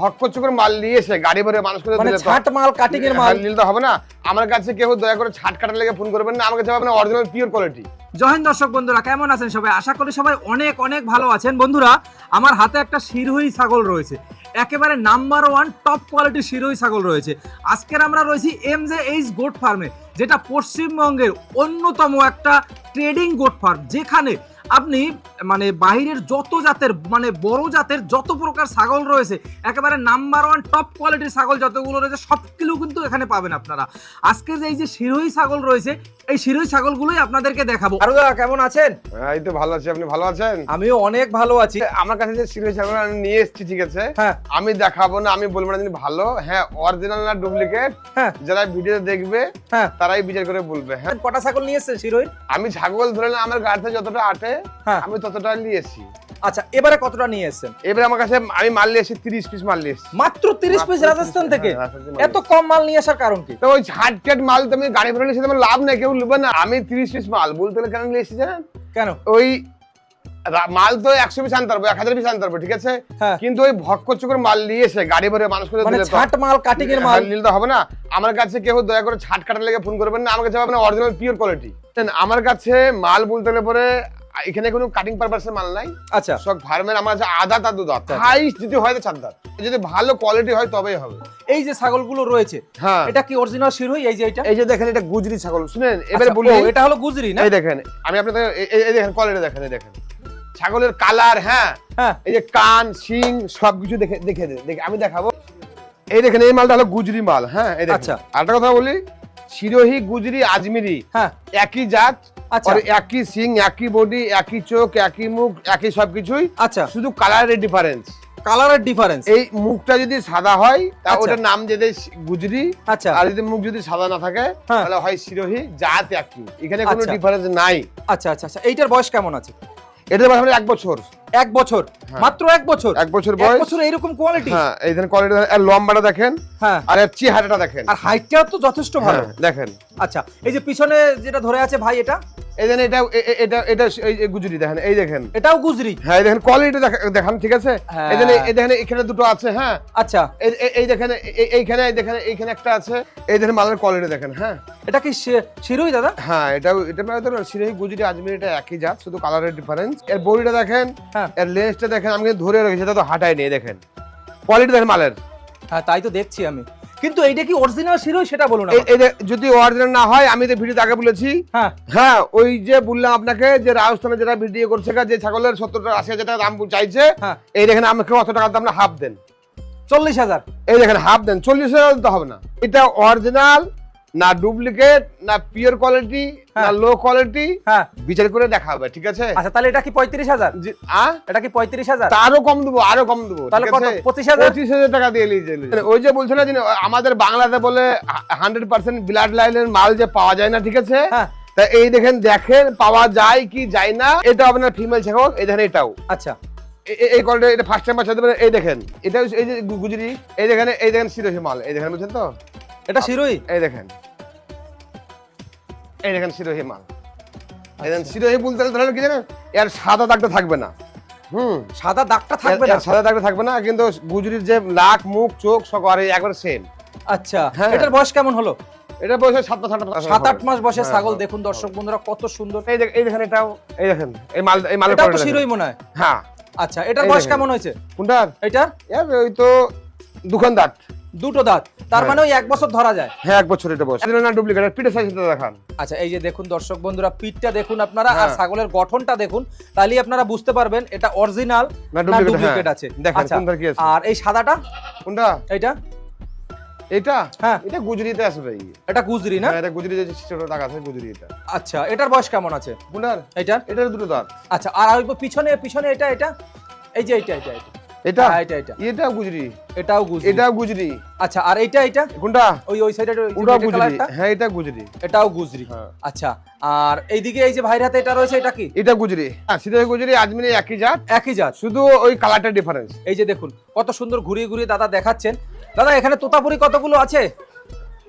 ভক করছে মাল নিয়ে এসে গাড়ি ভরে মানুষ করে মানে ছাট মাল কাটিং এর মাল। হ্যাঁ, নিলে তো হবে না। আমার কাছে কেউ দয়া করে ছাট কাটার লেগে ফোন করবেন না। আমার কাছে পাবেন অরিজিনাল পিওর কোয়ালিটি জয়েন দর্শক বন্ধুরা কেমন আছেন সবাই? আশা করি সবাই অনেক অনেক ভালো আছেন। বন্ধুরা আমার হাতে একটা শিরোহী ছাগল রয়েছে। একেবারে নাম্বার ওয়ান টপ কোয়ালিটির শিরোহী ছাগল রয়েছে। আজকের আমরা রয়েছি এম জে এইচ গোট ফার্মে যেটা পশ্চিমবঙ্গের অন্যতম একটা ট্রেডিং গোট ফার্ম যেখানে আপনি মানে বাইরের যত জাতের মানে বড় জাতের যত প্রকার ছাগল রয়েছে একেবারে নাম্বার ওয়ান টপ কোয়ালিটির ছাগল যতগুলো রয়েছে সবগুলো কিন্তু এখানে পাবেন আপনারা। আজকে যে এই যে শিরোহী ছাগল রয়েছে এই শিরোহী ছাগলগুলোই আপনাদেরকে দেখাবো। আরও দাদা কেমন আছেন? হ্যাঁ, এই তো ভালো আছি। আপনি ভালো আছেন? আমিও অনেক ভালো আছি। আমার কাছে যে সিরিয়াস ছাগল আমি নিয়ে এসেছি ঠিক আছে? হ্যাঁ। আমি দেখাবো না আমি বলব না যিনি ভালো। হ্যাঁ অরিজিনাল না ডুপ্লিকেট হ্যাঁ। যারা ভিডিও দেখবে হ্যাঁ। তারাই বিচার করে বলবে হ্যাঁ? কটা ছাগল নিয়ে এসেছেন শিরোহীর? আমি ছাগল ধরে না আমার গাড়িতে যতটা আটে আমি ততটা নিয়েছি। আচ্ছা এবারে কতটা নিয়ে এসেছেন? এবারে আমার কাছে আমি মাল নিয়ে এসেছি তিরিশ পিস মাল নিয়ে এসেছি। মাত্র তিরিশ পিস রাজস্থান থেকে? হ্যাঁ, রাজস্থান থেকে এত কম মাল নিয়ে আসার কারণ কি? তো ওই ছাট কেট মাল তো আমি গাড়ি ভরে লাভ নেই কেউ নেবে না। আমি তিরিশ পিস মাল বলতে গেলে কেন নিয়ে এসেছি জানেন? কেন? ওই মাল তো একশো পিস আনতে পারব এক হাজার পিস আনতে পারব ঠিক আছে? হ্যাঁ। কিন্তু ওই ভক করছে করে মাল নিয়ে এসে গাড়ি ভরে মানুষ করে মানে দিলে ছাট মাল কাটিং এর মাল? হ্যাঁ, নিলে তো হবে না। আমার কাছে কেউ দয়া করে ছাট কাটার লেগে ফোন করবেন না আমার কাছে অরিজিনাল পিওর কোয়ালিটি আমার কাছে মাল বলতে গেলে পরে এখানে কোনো কাটিং পারপাসের মাল নাই। আচ্ছা। সব ফার্মের আমার কাছে আদা তার দু দাঁত হাইস্ট যদি হয় তো চার দাঁত যদি ভালো কোয়ালিটি হয় তবেই হবে। এই যে ছাগলগুলো রয়েছে হ্যাঁ। এটা কি অরিজিনাল শিরোহী? এই যে এটা? এই যে দেখেন এটা গুজরি ছাগল। শুনেন এবারে আচ্ছা, বলি। এটা হলো গুজরি না? এই দেখেন আমি আপনাদের এই- দেখেন কোয়ালিটি দেখেন এই দেখেন। ছাগলের কালার হ্যাঁ। হ্যাঁ। এই যে কান শিং সবকিছু দেখে দেখে দেখে আমি দেখাবো। এই দেখেন এই মালটা হলো গুজরি মাল হ্যাঁ এই দেখেন। আচ্ছা। আরেকটা কথা বলি সিরোহি গুজরি আজমিরি। হ্যাঁ। একই জাত আচ্ছা। একই সিং একই বডি একই চোখ একই মুখ একই সবকিছুই। আচ্ছা। শুধু কালারের ডিফারেন্স কালারের ডিফারেন্স এই মুখটা যদি সাদা হয় তা আচ্ছা। ওটার নাম যদি গুজরি আচ্ছা। আর যদি মুখ যদি সাদা না থাকে হ্যাঁ। তাহলে হয় সিরোহি জাত একই। এখানে কোনো আচ্ছা। ডিফারেন্স নাই। আচ্ছা আচ্ছা আচ্ছা। এইটার বয়স কেমন আছে? এটার বয়স এক বছর। এক বছর হ্যাঁ। মাত্র এক বছর? এক বছর বয়স। বছর এইরকম কোয়ালিটি হ্যাঁ এই দেখেন কোয়ালিটি আর লম্বাটা দেখেন হ্যাঁ। আর এর চেহারাটা দেখেন। আর হাইটটাও তো যথেষ্ট ভালো। হ্যাঁ, দেখেন। আচ্ছা এই যে পিছনে যেটা ধরে আছে ভাই এটা? এই দেখেন এটা এটা এটা এই গুজরি দেখেন এই দেখেন। এটাও গুজরি? হ্যাঁ এই দেখেন কোয়ালিটি দেখান ঠিক আছে? হ্যাঁ। এই দেখেন এই দেখেন এখানে দুটো আছে হ্যাঁ? আচ্ছা। এই দেখেন এই- এই- এইখানে এই দেখেন এইখানে একটা আছে এই দেখেন মালের কোয়ালিটি দেখেন হ্যাঁ? এটা কি শিরোই দাদা? হ্যাঁ এটা এটা মানে তো সিরাহি গুজরি আজমির এটা একই জাত শুধু কালারের ডিফারেন্স এর বডিটা দেখেন হ্যাঁ। এর লেন্সটা দেখেন আমি ধরে রেখেছি তো হাঁটাই নেই দেখেন। কোয়ালিটি দেখেন মালের। হ্যাঁ তাই তো দেখছি আমি। কিন্তু এইটা কি অরিজিনাল শিরোই? সেটা বলুন যদি অরিজিনাল না হয় আমি তো আগে বলেছি। হ্যাঁ। হ্যাঁ ওই যে বললাম আপনাকে যে রাজস্থানে যেটা ভিডিও করছে যে ছাগলের সত্তর টাকা আশি হাজার টাকা দাম চাইছে হ্যাঁ। এই দেখেন আমাকে অত টাকার দাম হাফ দেন। চল্লিশ হাজার। এই দেখেন হাফ দেন। চল্লিশ হাজার দিতে হবে না। এটা অরিজিনাল না ডুপ্লিকেট না পিওর কোয়ালিটি না হ্যাঁ। লো কোয়ালিটি হ্যাঁ। বিচার করে দেখা হবে ঠিক আছে? আচ্ছা তাহলে এটা কি পঁয়ত্রিশ হাজার? জি- আ? এটা কি পঁয়ত্রিশ হাজার? তারও কম দেবো আরও কম দেবো তাহলে? পঁচিশ হাজার? পঁচিশ হাজার টাকা দিয়ে নিয়ে ওই যে বলছো না যে আমাদের বাংলাতে বলে হান্ড্রেড পার্সেন্ট ব্লাড লাইনের মাল যে পাওয়া যায় না ঠিক আছে? হ্যাঁ। তা এই দেখেন দেখেন পাওয়া যায় কি যায় না এটা আপনার ফিমেল ছাগল এই দেখেন এটাও। আচ্ছা। এই কলটা এটা ফার্স্ট টাইম বাচ্চা দেবেন এই দেখেন এটা এই যে গুজরি এই দেখেন এই দেখেন সিরোহি মাল এই দেখেন বুঝছেন তো? এটা শিরোই এই দেখেন। এই দেখেন সিরোহি মাল। দেখেন সিরোহি বলতে গেলে ধরেন কি জানেন? এর সাদা দাগটা থাকবে না। হুম। সাদা দাগটা থাকবে না? সাদা দাগটা থাকবে না কিন্তু গুজরির যে নাক মুখ চোখ সব আর একবার সেম আচ্ছা হ্যাঁ। এটার বয়স কেমন হলো? এটা বয়স সাত মাস। সাত আট মাস বয়সে হ্যাঁ, ছাগল হ্যাঁ, দেখুন দর্শক বন্ধুরা কত সুন্দর। এই দেখ- এই দেখেন এটাও এই দেখেন এই মাল এই মালের quality শিরোই মনে হয়? হ্যাঁ। আচ্ছা এটার বয়স কেমন হয়েছে? কোনটার? এর ওই তো দোকানদার দুটো দাঁত। তার হ্যাঁ। মানে ওই এক বছর ধরা যায়। হ্যাঁ এক বছর এটা বয়স। না ডুপ্লিকেট পিঠে সাইজটা দেখান। আচ্ছা এই যে দেখুন দর্শক বন্ধুরা পিঠটা দেখুন আপনারা আর হ্যাঁ। ছাগলের গঠনটা দেখুন তাহলেই আপনারা বুঝতে পারবেন এটা অরিজিনাল না ডুপ্লিকেট ডুপ্লিকেট আছে। দেখেন আচ্ছা কোনটার কি আছে? আর এই সাদাটা? কোনটা? এইটা? এটা হ্যাঁ। এটা গুজরিতে আসবে এই এটা গুজরি না? হ্যাঁ, এটা গুজরি যে ছোট টাকা আছে গুজরি এটা। আচ্ছা এটার বয়স কেমন আছে? কোনটার? এটা এটার দুটো দাঁত। আচ্ছা আর ওই পিছনে পিছনে এটা এটা? এই যে এটা এটা এটা এটা? হ্যাঁ, এটা এটা। এটা গুজরি। এটাও গুজরি। এটাও গুজরি। আচ্ছা আর এটা এটা কোনটা? ওই ওই সাইডে ওটা গুজরি। হ্যাঁ এটা গুজরি। এটাও গুজরি। হ্যাঁ। আচ্ছা আর এইদিকে এই যে ভাইয়ের হাতে এটা রয়েছে এটা কি? এটা গুজরি। হ্যাঁ সিধে গুজরি আজমিরি একই জাত। একই জাত। শুধু ওই কালারটা ডিফারেন্স এই যে দেখুন কত সুন্দর ঘুরিয়ে ঘুরিয়ে দাদা দেখাচ্ছেন। দাদা এখানে তোতাপুরি কতগুলো আছে?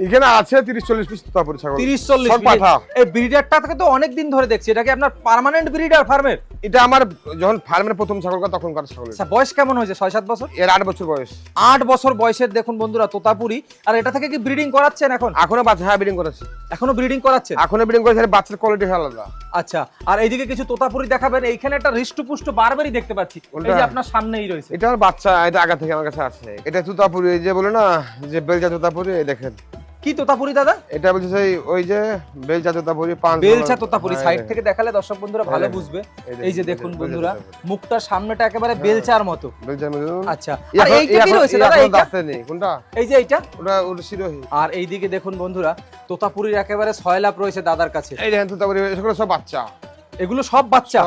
এখানে আছে তিরিশ চল্লিশ পিস তোতাপুরি ছাগল। তিরিশ চল্লিশ সব পাঠা। এই ব্রিডারটা থেকে তো অনেক দিন ধরে দেখছি এটা কি আপনার পার্মানেন্ট ব্রিডার ফার্মের এটা আমার যখন ফার্মের প্রথম ছাগল কথা তখনকার ছাগল আচ্ছা বয়স কেমন হয়েছে? ছয় সাত বছর? এর আট বছর বয়স। আট বছর বয়সের দেখুন বন্ধুরা তোতাপুরি। আর এটা থেকে কি ব্রিডিং করাচ্ছেন এখন? এখনও বাচ্চা হ্যাঁ ব্রিডিং করেছে এখনও ব্রিডিং করাচ্ছেন? এখনও ব্রিডিং এর বাচ্চার কোয়ালিটি আলাদা। আচ্ছা আর এইদিকে কিছু তোতাপুরি দেখাবেন এইখানে একটা হৃষ্টপুষ্ট বারবারই দেখতে পাচ্ছি। এই যে আপনার সামনেই রয়েছে। এটা আমার বাচ্চা এটা আগা থেকে আমার কাছে আছে। এটা তুতাপুরি এই যে বলে না যে বেলজা তুতাপুরি এই দেখেন। কি তোতাপুরি দাদা? এটা বলছে সেই ওই যে বেলজা তুতাপুরি পাঁচ বেলচা তোতাপুরি হ্যাঁ, সাইড থেকে দেখালে দর্শক বন্ধুরা ভালো বুঝবে। এই যে দেখুন বন্ধুরা বেলচা তোতাপুরি। সামনেটা একেবারে হ্যাঁ। বেলচার মতো। বেলজার মধ্যে আচ্ছা। এই আর এইটা কি রয়েছে দাদা এখনও এইটা? দাঁতে নেই কোনটা? এই যে এইটা? ওটা ওটা শিরোহী। আর এইদিকে দেখুন বন্ধুরা তোতাপুরির একেবারে ছয়লাপ রয়েছে দাদার কাছে। এই দেখেন তুতাপুরি এগুলো সব বাচ্চা। এগুলো সব বাচ্চা।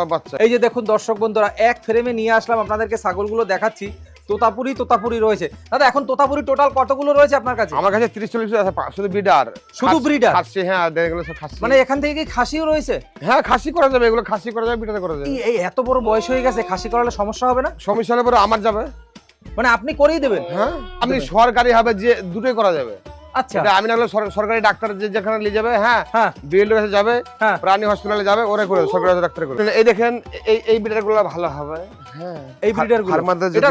এই যে দেখুন দর্শক বন্ধুরা এক ফ্রেমে নিয়ে আসলাম আপনাদেরকে ছাগলগুলো দেখাচ্ছি। তোতাপুরি তোতাপুরি রয়েছে। দাদা এখন তোতাপুরি টোটাল কতগুলো রয়েছে আপনার কাছে? আমার কাছে তিরিশ চল্লিশ আছে শুধু ব্রিডার শুধু ব্রিডার খাসি হ্যাঁ এগুলো সব খাসি। মানে এখান থেকে কি খাসিও রয়েছে? হ্যাঁ খাসি করা যাবে এগুলো খাসি করা যাবে বিটাতে করা যাবে। এই এত বড় বয়স হয়ে গেছে খাসি করালে সমস্যা হবে না? সমস্যা হলে পরে আমার যাবে। মানে আপনি করেই দেবেন? হ্যাঁ আপনি। সরকারি হবে যে দুটোই করা যাবে। আচ্ছা। আমি না হলে সরকারি ডাক্তার যে যেখানে নিয়ে যাবে হ্যাঁ হ্যাঁ। বিএল কাছে যাবে হ্যাঁ। প্রাণী হসপিটালে যাবে ওরা করে সরকারি ডাক্তার করে। এই দেখেন এই এই বিটারগুলো ভালো হবে হ্যাঁ। এই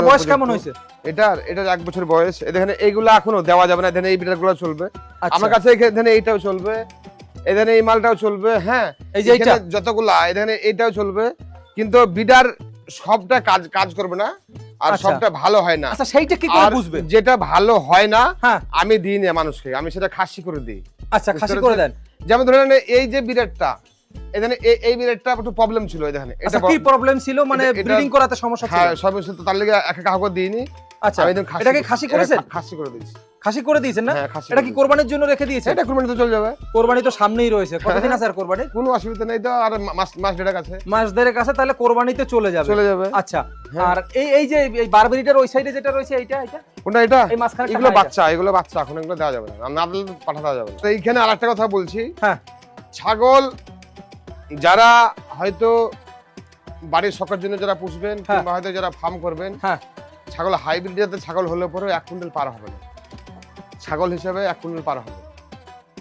বয়স কেমন হয়েছে? এটার এটার এক বছর বয়স। এইগুলো এখনও দেওয়া যাবে না। এই চলবে। আচ্ছা। আমার কাছে এখানে এইটাও চলবে। এখানে এই মালটাও চলবে হ্যাঁ। এই যে যতগুলা এখানে এইটাও চলবে। কিন্তু বিডার সবটা কাজ কাজ করবে না আর আচ্ছা। সবটা ভালো হয় না। আচ্ছা সেইটা কি করে বুঝবে? যেটা ভালো হয় না হ্যাঁ। আমি দিই না মানুষকে আমি সেটা খাসি করে দিই। আচ্ছা খাসি করে দেন। যেমন ধরেন এই যে বিরাটটা এখানে এই বিরাটটা একটু প্রবলেম ছিল এখানে আচ্ছা এটা কি প্রবলেম ছিল? মানে ব্রিডিং করাতে সমস্যা ছিল? হ্যাঁ সর্বশেষ তো তার লাগি একা কাউকে দিইনি। আচ্ছা আমি একদম এটা খাসি করেছেন? খাসি করে দিয়েছি। খাসি করে দিয়েছেন না? হ্যাঁ এটা কি কোরবানির জন্য রেখে দিয়েছেন? এটা কুরবানি তো চলে যাবে। কোরবানি তো সামনেই রয়েছে। কতদিন আছে আর কোরবানি? কোনো অসুবিধা নেই তো আর মাস মাস মাস তাহলে কোরবানিতে চলে যাবে। চলে যাবে। আচ্ছা হ্যাঁ। আর এই এই যে এই বারবেরিটার ওই সাইডে যেটা রয়েছে এইটা এটা কোনটা এটা এই মাঝখানে এগুলো বাচ্চা এগুলো বাচ্চা এখন এগুলো দেওয়া যাবে না। না দিলে পাঠা দেওয়া যাবে তো এইখানে আরেকটা কথা বলছি। হ্যাঁ। ছাগল যারা হয়তো বাড়ির শখের জন্য যারা পুষবেন হ্যাঁ। কিংবা হয়তো যারা ফার্ম করবেন হ্যাঁ। ছাগল হাইব্রিড জাতের ছাগল হলে পরেও এক কুইন্টাল পার হবে না। ছাগল হিসেবে এক কুইন্টাল পার হবে।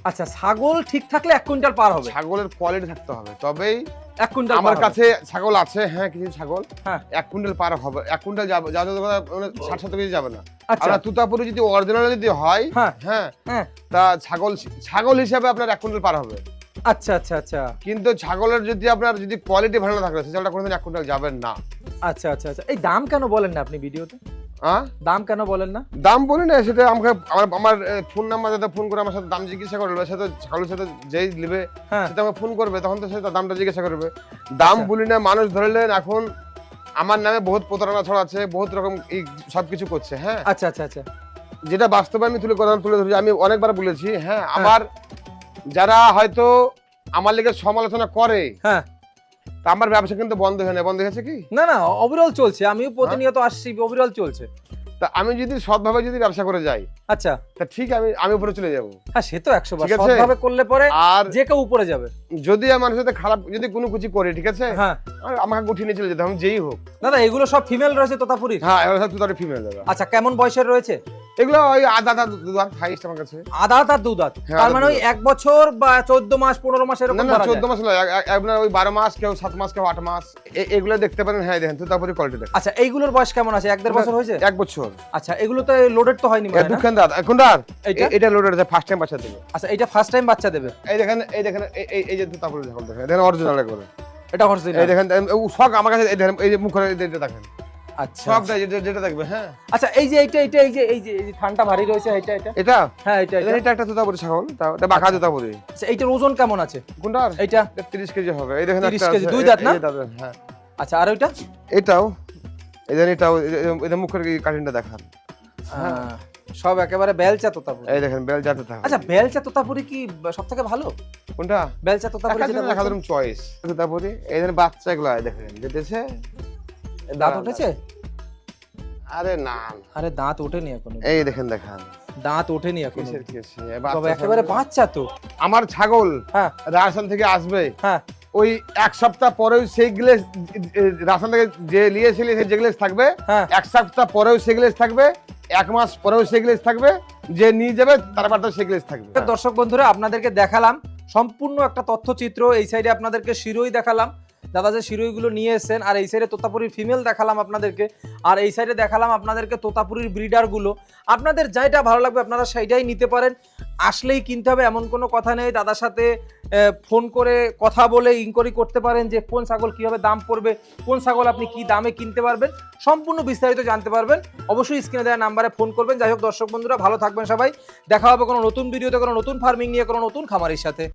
আচ্ছা ছাগল ঠিক থাকলে এক কুইন্টাল পার হবে? ছাগলের কোয়ালিটি থাকতে হবে তবেই এক কুইন্টাল আমার কাছে ছাগল আছে হ্যাঁ কিছু ছাগল হ্যাঁ। এক কুইন্টাল পার হবে এক কুইন্টাল যাবে যাতে মানে ষাট সত্তর কেজি যাবে না। আচ্ছা। আর তুতাপুরি যদি অরিজিনাল যদি হয় হ্যাঁ। হ্যাঁ হ্যাঁ। তা ছাগল ছাগল হিসাবে আপনার এক কুইন্টাল পার হবে। আচ্ছা আচ্ছা আচ্ছা। কিন্তু ছাগলের যদি আপনার যদি কোয়ালিটি ভালো না থাকে সে ছাগলটা কোনোদিন এক কুইন্টাল যাবেন না। আচ্ছা আচ্ছা আচ্ছা। এই দাম কেন বলেন না আপনি ভিডিওতে? হ্যাঁ দাম কেন বলেন না? দাম বলি না সেটা আমাকে আমার আমার ফোন নাম্বার যাতে ফোন করে আমার সাথে দাম জিজ্ঞাসা করবে সে তো ছাগলের সাথে যেই নেবে হ্যাঁ। সেটা আমাকে ফোন করবে তখন তো সে দামটা জিজ্ঞাসা করবে। দাম আচ্ছা। বলি না মানুষ ধরলেন এখন আমার নামে বহুত প্রতারণা ছড়াচ্ছে বহুত রকম এই সব কিছু করছে হ্যাঁ? আচ্ছা আচ্ছা আচ্ছা। যেটা বাস্তবে আমি তুলে কথা তুলে ধরেছি আমি অনেকবার বলেছি হ্যাঁ আমার যারা হয়তো আমার লেগে সমালোচনা করে হ্যাঁ। তা আমার ব্যবসা কিন্তু বন্ধ হয় না। বন্ধ হয়েছে কি? না না ওভারঅল চলছে। আমিও প্রতিনিয়ত আসছি ওভারঅল চলছে। তা আমি যদি সৎভাবে যদি ব্যবসা করে যাই আচ্ছা। তা ঠিক আমি আমি উপরে চলে যাব। হ্যাঁ সে তো একশো বার। সৎভাবে করলে পরে আর যে কেউ উপরে যাবে। যদি আমার সাথে খারাপ যদি কোনো কিছু করি ঠিক আছে? হ্যাঁ। আমাকে গুটিয়ে নিয়ে চলে যেতে হবে যেই হোক। না না এগুলো সব ফিমেল রয়েছে তোতাপুরির। হ্যাঁ এবার তুই তার ফিমেল আচ্ছা কেমন বয়সের রয়েছে? এগুলো ওই আধা আধা দুধ হাইস্ট আমার কাছে। আধা তার দু দাঁত হ্যাঁ, তার মানে ওই এক বছর বা চোদ্দ মাস পনেরো মাস এরকম না চোদ্দ মাস নয় আপনার ওই বারো মাস কেউ সাত মাস কেউ আট মাস এগুলো দেখতে পারেন হ্যাঁ দেখেন তুই তারপরে কোয়ালিটি দেখ আচ্ছা এইগুলোর বয়স কেমন আছে? এক দেড় বছর হয়েছে? এক বছর। আচ্ছা এগুলো তো লোডেড তো হয়নি মনে দুখান দাঁত এখন দাঁত। এটা লোডেড আছে ফার্স্ট টাইম বাচ্চা দেবে। আচ্ছা এটা ফার্স্ট টাইম বাচ্চা দেবে? এই দেখেন এই দেখেন এই- যে তারপরে দেখেন দেখেন অরিজিনাল করে এটা অরিজিনাল এই দেখেন ও সব আমার কাছে এই দেখেন এই যে এই দেখেন। আচ্ছা যেটা যেটা হ্যাঁ। আচ্ছা এই যে এইটা এইটা এই যে এই যে এই যে থানটা ভারী রয়েছে এটা এটা? এটা? হ্যাঁ এটা এটা এটা। এটা একটা তোতাপুরি ছাগল। তা- এটা বাঁকা তোতাপুরি আচ্ছা এইটার ওজন কেমন আছে? কোনটার এটা 30 কেজি হবে। এই দেখেন 30 কেজি, দুই দাঁত না? হ্যাঁ। আচ্ছা আর ওইটা? এটাও। এদের এটাও এদের মুখের কাটিংটা দেখান। আহ, সব একেবারে বেলচা তোতাপুরি। এই দেখেন বেল যাতে থাকে আচ্ছা বেলচা তোতাপুরি কি সব থেকে ভালো? কোনটা? বেলচা তোতাপুরি যেটা। একাধারে চয়েস তোতাপুরি বাচ্চা গুলো দেখেন যেতেছে দাঁত উঠেছে? আরে না আরে দাঁত ওঠেনি এখনও। এই দেখেন দেখান। দাঁত ওঠেনি এখনও? তবে একেবারে বাচ্চা তো। আমার ছাগল হ্যাঁ। রাজস্থান থেকে আসবে। হ্যাঁ। ওই এক সপ্তাহ পরেও সেই গ্লেস রাজস্থান থেকে যে নিয়েছিলি সেই যে গ্লেস থাকবে হ্যাঁ। এক সপ্তাহ পরেও সেই গ্লেস থাকবে এক মাস পরেও সেই গ্লেস থাকবে যে নিয়ে যাবে তার ব্যাপারটা সেগুলো থাকবে। দর্শক বন্ধুরা আপনাদেরকে দেখালাম সম্পূর্ণ একটা তথ্যচিত্র এই সাইডে আপনাদেরকে শিরোই দেখালাম। দাদা যে শিরোইগুলো নিয়ে এসেছেন, আর এই সাইডে তোতাপুরির ফিমেল দেখালাম আপনাদেরকে, আর এই সাইডে দেখালাম আপনাদেরকে তোতাপুরির ব্রিডারগুলো আপনাদের যাইটা ভালো লাগবে আপনারা সেইটাই নিতে পারেন। আসলেই কিনতে হবে, এমন কোনো কথা নেই। দাদার সাথে ফোন করে কথা বলে ইনকোয়ারি করতে পারেন যে কোন ছাগল কীভাবে দাম পড়বে, কোন ছাগল আপনি কি দামে কিনতে পারবেন। সম্পূর্ণ বিস্তারিত জানতে পারবেন। অবশ্যই স্ক্রিনে দেওয়া নাম্বারে ফোন করবেন। যাই হোক, দর্শক বন্ধুরা, ভালো থাকবেন সবাই। দেখা হবে কোনো নতুন ভিডিওতে কোনো নতুন ফার্মিং নিয়ে, কোনো নতুন খামারের সাথে।